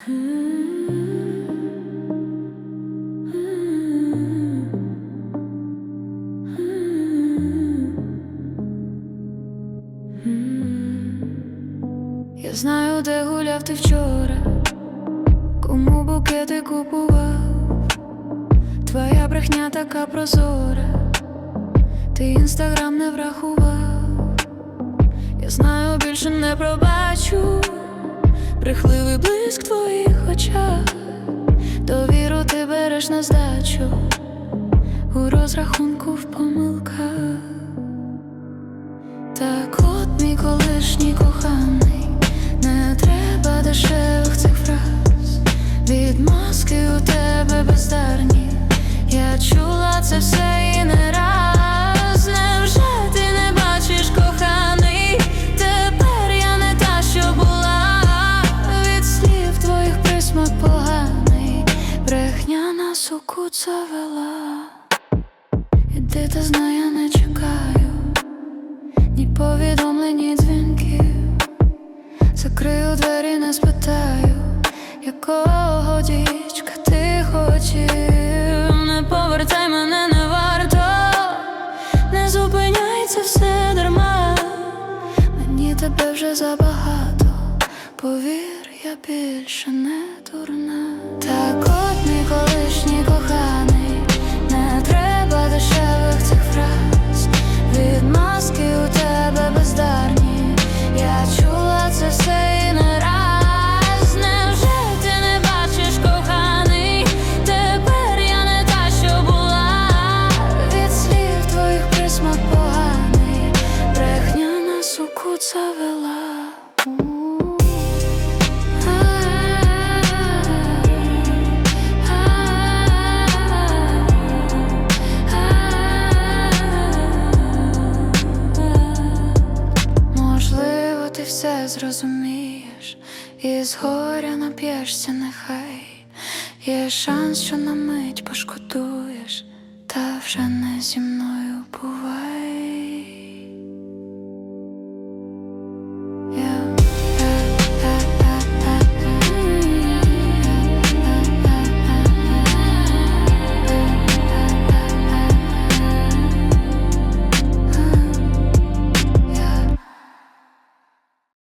Я знаю, де гуляв ти вчора, кому букети купував, твоя брехня така прозора, ти інстаграм не врахував. Я знаю, більше не пробачу, брехливий блиск в твоїх очах, довіру ти береш на здачу, у розрахунку в помилках. Так от мій колишній коханий, не треба дешевих цих фраз. Відмазки у тебе бездарні. Я чула це все Брехня нас у кут завела. Іди та знай, я не чекаю ні повідомлень, ні дзвінків. Закрию двері, не спитаю, якого дічка ти хотів. Не повертай мене, не варто, не зупиняйся все дарма. Мені тебе вже забагато. Повір, я більше не дурна. Все зрозумієш, і згоря нап'єшся, нехай є шанс, що на мить пошкодуєш, та вже не зі мною.